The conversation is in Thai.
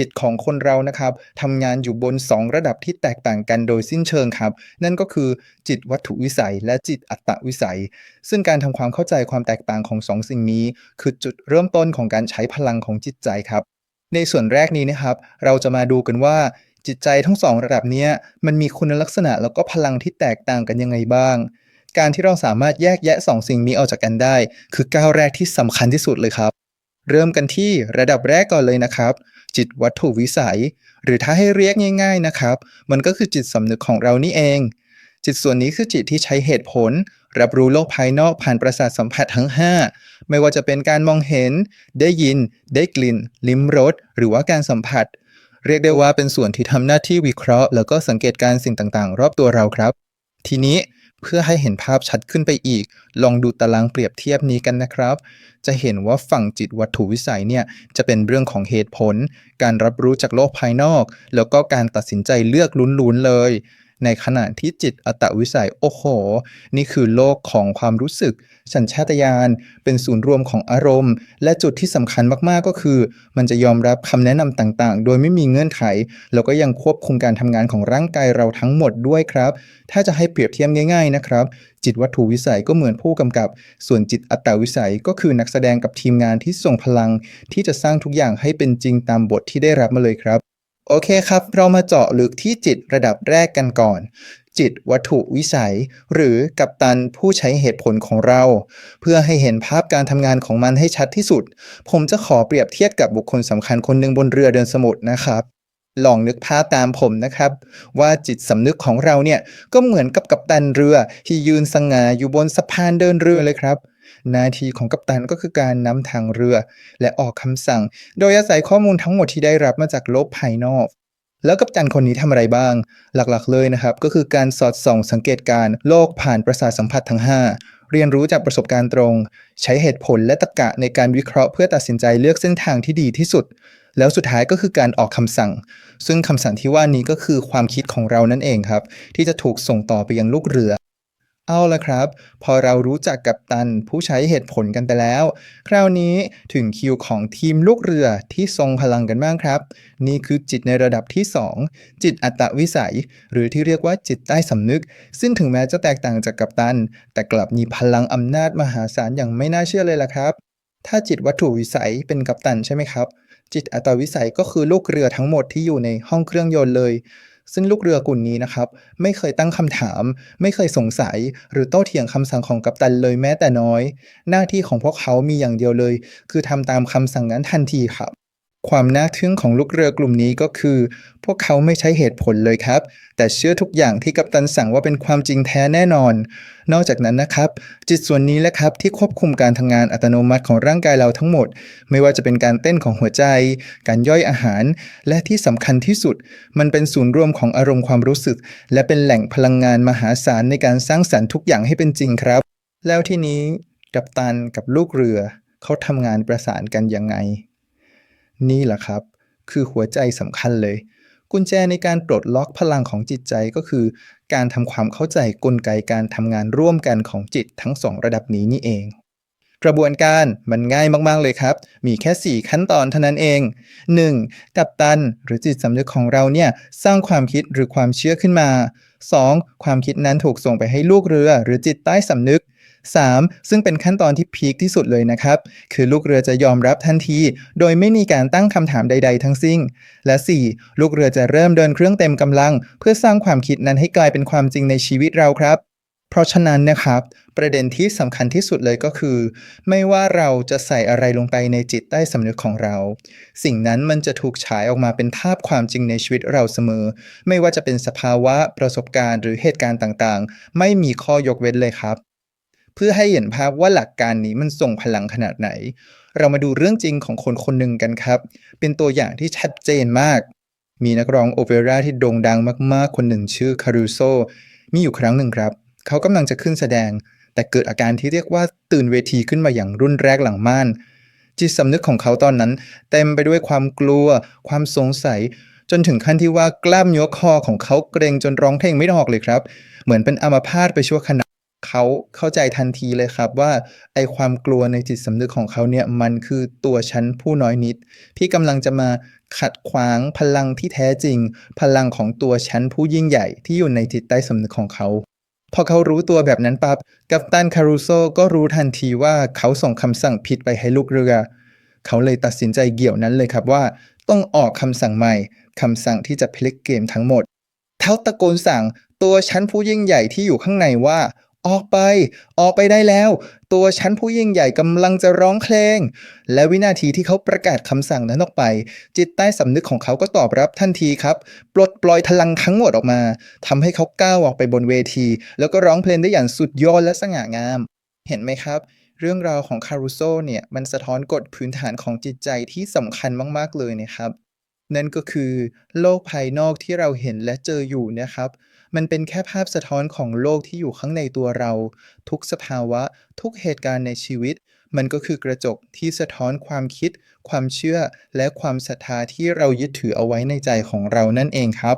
จิตของคนเรานะครับทำงานอยู่บน 2 ระดับที่แตกต่างกันโดยสิ้นเชิงครับ นั่นก็คือจิตวัตถุวิสัย และจิตอัตตวิสัย ซึ่งการทำความเข้าใจความแตกต่างของสองสิ่งนี้ คือจุดเริ่มต้นของการใช้พลังของจิตใจครับ ในส่วนแรกนี้นะครับ เราจะมาดูกันว่าจิตใจทั้งสองระดับนี้มันมีคุณลักษณะแล้วก็พลังที่แตกต่างกันยังไงบ้าง การที่เราสามารถแยกแยะสองสิ่งนี้ออกจากกันได้ คือก้าวแรกที่สำคัญที่สุดเลยครับ เริ่มกันที่ระดับแรกก่อนเลยนะครับ จิตวัตถุวิสัย หรือถ้าให้เรียกง่าย ๆนะครับ มันก็คือจิตสำนึกของเรานี่เอง จิตส่วนนี้คือจิตที่ใช้เหตุผล รับรู้โลกภายนอกผ่านประสาทสัมผัสทั้ง 5 ไม่ว่าจะเป็นการมองเห็น ได้ยิน ได้กลิ่น ลิ้มรสหรือว่าการสัมผัส เรียกได้ว่าเป็นส่วนที่ทำหน้าที่วิเคราะห์ แล้วก็สังเกตการสิ่งต่างๆ รอบตัวเราครับ ทีนี้ เพื่อให้เห็นภาพชัดขึ้นไปอีก ลองดูตารางเปรียบเทียบนี้กันนะครับ จะเห็นว่าฝั่งจิตวัตถุวิสัยเนี่ยจะเป็นเรื่องของเหตุผล การรับรู้จากโลกภายนอก แล้วก็การตัดสินใจเลือกลุ้นๆเลย ในขณะที่จิตอตวิสัยโอ้โห นี่คือโลกของความรู้สึก สัญชาตญาณเป็นศูนย์รวมของอารมณ์ และจุดที่สำคัญมากๆก็คือ มันจะยอมรับคำแนะนำต่างๆ โดยไม่มีเงื่อนไข แล้วก็ยังควบคุมการทำงานของร่างกายเราทั้งหมดด้วยครับ ถ้าจะให้เปรียบเทียบง่ายๆนะครับจิตวัตถุวิสัยก็เหมือนผู้กำกับ ส่วนจิตอัตตวิสัยก็คือนักแสดงกับทีมงานที่ส่งพลัง ที่จะสร้างทุกอย่างให้เป็นจริงตามบทที่ได้รับมาเลยครับ โอเคครับ เรามาเจาะลึกที่จิตระดับแรกกันก่อน จิตวัตถุวิสัย หรือกัปตันผู้ใช้เหตุผลของเรา เพื่อให้เห็นภาพการทำงานของมันให้ชัดที่สุด ผมจะขอเปรียบเทียบกับบุคคลสำคัญคนหนึ่งบนเรือเดินสมุทรนะครับ ลองนึกภาพตามผมนะครับ ว่าจิตสำนึกของเราเนี่ยก็เหมือนกับกัปตันเรือที่ยืนสง่าอยู่บนสะพานเดินเรือเลยครับหน้าที่ของกัปตันก็คือการนำทางเรือ และออกคำสั่ง โดยอาศัยข้อมูลทั้งหมดที่ได้รับมาจากโลกภายนอก แล้วกัปตันคนนี้ทำอะไรบ้าง หลักๆเลยนะครับ ก็คือการสอดส่องสังเกตการโลกผ่านประสาทสัมผัสทั้ง 5 เรียนรู้จากประสบการณ์ตรง ใช้เหตุผลและตรรกะในการวิเคราะห์เพื่อตัดสินใจเลือกเส้นทางที่ดีที่สุด แล้วสุดท้ายก็คือการออกคำสั่ง ซึ่งคำสั่งที่ว่านี้ก็คือความคิดของเรานั่นเองครับ ที่จะถูกส่งต่อไปยังลูกเรือ เอาละครับ พอเรารู้จักกับตันผู้ใช้เหตุผลกันไปแล้ว คราวนี้ถึงคิวของทีมลูกเรือที่ทรงพลังกันบ้างครับ นี่คือจิตในระดับที่ 2 จิตอัตวิสัย หรือที่เรียกว่าจิตใต้สำนึก ซึ่งถึงแม้จะแตกต่างจากกัปตัน แต่กลับมีพลังอำนาจมหาศาลอย่างไม่น่าเชื่อเลยล่ะครับถ้าจิตวัตถุวิสัยเป็นกัปตันใช่ไหมครับ จิตอัตวิสัยก็คือลูกเรือทั้งหมดที่อยู่ในห้องเครื่องยนต์เลย ซึ่งลูกเรือกลุ่มนี้นะครับ ไม่เคยตั้งคำถาม ไม่เคยสงสัย หรือโต้เถียงคำสั่งของกัปตันเลยแม้แต่น้อย หน้าที่ของพวกเขามีอย่างเดียวเลย คือทำตามคำสั่งนั้นทันทีครับ ความน่าทึ่งของลูกเรือกลุ่มนี้ก็คือ พวกเขาไม่ใช้เหตุผลเลยครับ แต่เชื่อทุกอย่างที่กัปตันสั่งว่าเป็นความจริงแท้แน่นอน นอกจากนั้นนะครับ จิตส่วนนี้แหละครับที่ควบคุมการทำงานอัตโนมัติของร่างกายเราทั้งหมด ไม่ว่าจะเป็นการเต้นของหัวใจ การย่อยอาหาร และที่สำคัญที่สุด มันเป็นศูนย์รวมของอารมณ์ความรู้สึก และเป็นแหล่งพลังงานมหาศาลในการสร้างสรรค์ทุกอย่างให้เป็นจริงครับ แล้วทีนี้กัปตันกับลูกเรือ เขาทำงานประสานกันยังไง นี่แหละครับ คือหัวใจสำคัญเลย กุญแจในการปลดล็อกพลังของจิตใจก็คือ การทำความเข้าใจกลไกการทำงานร่วมกันของจิตทั้งสองระดับนี้นี่เอง กระบวนการมันง่ายมากๆเลยครับ มีแค่ 4 ขั้นตอนเท่านั้นเอง 1. กัปตันหรือจิตสำนึกของเราเนี่ยสร้างความคิดหรือความเชื่อขึ้นมา 2. ความคิดนั้นถูกส่งไปให้ลูกเรือหรือจิตใต้สำนึก 3. ซึ่งเป็นขั้นตอนที่พีคที่สุดเลยนะครับ คือลูกเรือจะยอมรับทันที โดยไม่มีการตั้งคำถามใด ๆ ทั้งสิ้น และ 4. ลูกเรือจะเริ่มเดินเครื่องเต็มกำลัง เพื่อสร้างความคิดนั้นให้กลายเป็นความจริงในชีวิตเราครับ เพราะฉะนั้นนะครับ ประเด็นที่สำคัญที่สุดเลยก็คือ ไม่ว่าเราจะใส่อะไรลงไปในจิตใต้สำนึกของเรา สิ่งนั้นมันจะถูกฉายออกมาเป็นภาพความจริงในชีวิตเราเสมอ ไม่ว่าจะเป็นสภาวะประสบการณ์ หรือเหตุการณ์ต่างๆ ไม่มีข้อยกเว้นเลยครับ พื่อให้เห็นภาพว่าหลักการนี้มันส่งพลังขนาดไหน เรามาดูเรื่องจริงของคนคนหนึ่งกันครับ เป็นตัวอย่างที่ชัดเจนมาก มีนักร้องโอเปร่าที่โด่งดังมากๆ คนหนึ่งชื่อคารูโซมีอยู่ครั้งหนึ่งครับ เขากำลังจะขึ้นแสดง แต่เกิดอาการที่เรียกว่าตื่นเวทีขึ้นมาอย่างรุนแรงหลังม่าน จิตสำนึกของเขาตอนนั้น เต็มไปด้วยความกลัว ความสงสัยจนถึงขั้นที่ว่ากล้ามเนื้อคอของเขาเกร็งจนร้องเพลงไม่ออกเลยครับ เหมือนเป็นอัมพาตไปชั่วขณะ เขาเข้าใจทันทีเลยครับว่าไอความกลัวในจิตสำนึกของเขาเนี่ยมันคือตัวฉันผู้น้อยนิด ที่กำลังจะมาขัดขวางพลังที่แท้จริง พลังของตัวฉันผู้ยิ่งใหญ่ที่อยู่ในจิตใต้สำนึกของเขา พอเขารู้ตัวแบบนั้นปับ๊บกัปตันคารูโซก็รู้ทันทีว่าเขาส่งคำสั่งผิดไปให้ลูกเรือ เขาเลยตัดสินใจเกี่ยวนั้นเลยครับว่า ต้องออกคำสั่งใหม่คำสั่งที่จะพลิกเกมทั้งหมดเขาตะโกนสั่งตัวชั้นผู้ยิ่งใหญ่ที่อยู่ข้างในว่า ออกไป ออกไปได้แล้ว ตัวชั้นผู้ยิ่งใหญ่กำลังจะร้องเพลง และวินาทีที่เขาประกาศคำสั่งนั้นออกไป จิตใต้สำนึกของเขาก็ตอบรับทันทีครับ ปลดปล่อยพลังทั้งหมดออกมาทำให้เขาก้าวออกไปบนเวที แล้วก็ร้องเพลงได้อย่างสุดยอดและสง่างาม เห็นไหมครับเรื่องราวของคารูโซเนี่ยมันสะท้อนกฎพื้นฐานของจิตใจที่สำคัญมาก ๆ เลยนะครับ นั่นก็คือโลกภายนอกที่เราเห็นและเจออยู่นะครับ มันเป็นแค่ภาพสะท้อนของโลกที่อยู่ข้างในตัวเรา ทุกสภาวะ ทุกเหตุการณ์ในชีวิต มันก็คือกระจกที่สะท้อนความคิด ความเชื่อ และความศรัทธาที่เรายึดถือเอาไว้ในใจของเรานั่นเองครับ